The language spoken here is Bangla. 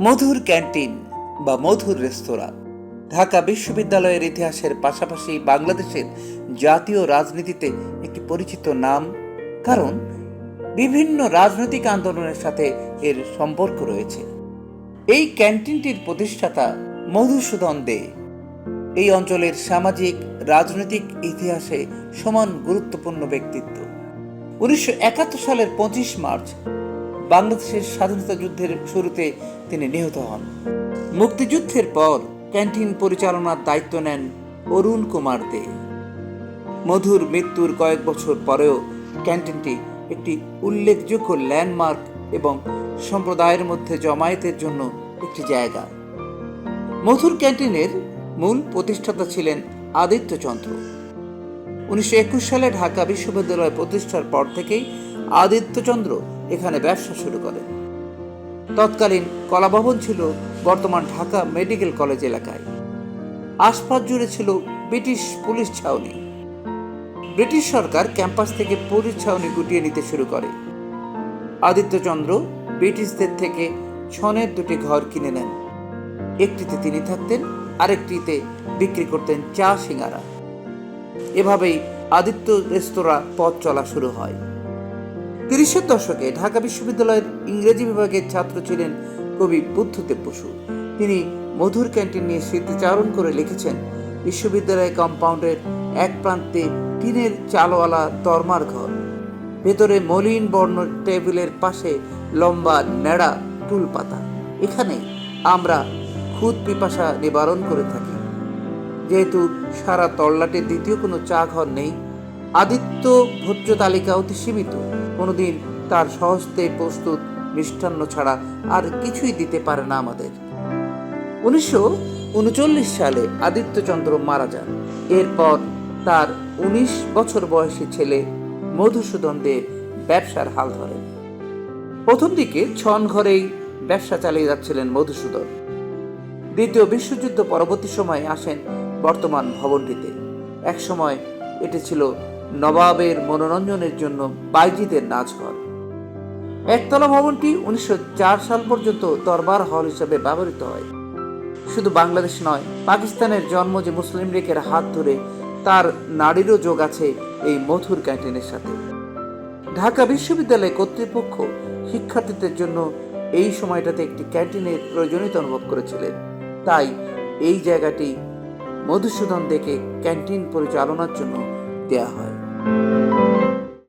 মধুর ক্যান্টিন বা মধুর রেস্তোরাঁ। ঢাকা বিশ্ববিদ্যালয়ের ইতিহাসের পাশাপাশি বাংলাদেশের জাতীয় রাজনীতিতে একটি পরিচিত নাম, কারণ বিভিন্ন রাজনৈতিক আন্দোলনের সাথে এর সম্পর্ক রয়েছে। এই ক্যান্টিনটির প্রতিষ্ঠাতা মধুসূদন দে। এই অঞ্চলের সামাজিক, রাজনৈতিক ইতিহাসে সমান গুরুত্বপূর্ণ ব্যক্তিত্ব। উনিশশো একাত্তর সালের পঁচিশ মার্চ বাংলাদেশের স্বাধীনতা যুদ্ধের শুরুতে তিনি নিহত হন। মুক্তিযুদ্ধের পর ক্যান্টিন পরিচালনার দায়িত্ব নেন অরুণ কুমার দে। মধুর মৃত্যুর কয়েক বছর পরেও ক্যান্টিনটি একটি উল্লেখযোগ্য ল্যান্ডমার্ক এবং সম্প্রদায়ের মধ্যে জমায়েতের জন্য একটি জায়গা। মধুর ক্যান্টিনের মূল প্রতিষ্ঠাতা ছিলেন আদিত্যচন্দ্র উনিশশো একুশ সালে ঢাকা বিশ্ববিদ্যালয় প্রতিষ্ঠার পর থেকেই আদিত্যচন্দ্র এখানে ব্যবসা শুরু করেন তৎকালীন কলাভবন ছিল বর্তমান ঢাকা মেডিকেল কলেজ এলাকায়। আশপাশ জুড়ে ছিল ব্রিটিশ পুলিশ ছাউনি। ব্রিটিশ সরকার ক্যাম্পাস থেকে পুলিশ ছাউনি গুটিয়ে নিতে শুরু করে। আদিত্যচন্দ্র ব্রিটিশদের থেকে ছনের দুটি ঘর কিনে নেন। একটিতে তিনি থাকতেন, আরেকটিতে বিক্রি করতেন চা সিঙ্গারা। এভাবেই আদিত্য রেস্তোরাঁ পথ চলা শুরু হয়। তিরিশের দশকে ঢাকা বিশ্ববিদ্যালয়ের ইংরেজি বিভাগের ছাত্র ছিলেন কবি বুদ্ধদেব বসু। তিনি মধুর ক্যান্টিন নিয়ে স্মৃতিচারণ করে লিখেছেন, বিশ্ববিদ্যালয় কম্পাউন্ডের এক প্রান্তে টিনের চালওয়ালা দরমার ঘর। ভেতরে মলিন বর্ণ টেবিলের পাশে লম্বা নেড়া টুল পাতা। এখানে আমরা খুদ পিপাসা নিবারণ করে থাকি। যেহেতু সারা তল্লাটে দ্বিতীয় কোনো চা ঘর নেই, আদিত্য ভোজ্য তালিকা অতি সীমিত। কোনোদিন তার সহজতে প্রস্তুত, মিষ্টান্ন ছাড়া আর কিছুই দিতে পারে না আমাদের। উনিশশো উনচল্লিশ সালে আদিত্যচন্দ্র মারা যান। এরপর তার উনিশ বছর বয়সী ছেলে মধুসূদন দে ব্যবসার হাল ধরেন। প্রথম দিকে ছন ঘরেই ব্যবসা চালিয়ে যাচ্ছিলেন মধুসূদন। দ্বিতীয় বিশ্বযুদ্ধ পরবর্তী সময়ে আসেন বর্তমান ভবনটিতে। একসময় এটি ছিল নবাবের মনোরঞ্জনের জন্য বাইজিদের নাচঘর। একতলা ভবনটি উনিশশো চার সাল পর্যন্ত দরবার হল হিসেবে ব্যবহৃত হয়। শুধু বাংলাদেশ নয়, পাকিস্তানের জন্ম যে মুসলিম লীগের হাত ধরে, তার নারীরও যোগ আছে এই মধুর ক্যান্টিনের সাথে। ঢাকা বিশ্ববিদ্যালয় কর্তৃপক্ষ শিক্ষার্থীদের জন্য এই সময়টাতে একটি ক্যান্টিনের প্রয়োজনীয়তা অনুভব করেছিলেন। তাই এই জায়গাটি মধুসূদন দেখে ক্যান্টিন পরিচালনার জন্য দেয়া হয়। Thank you.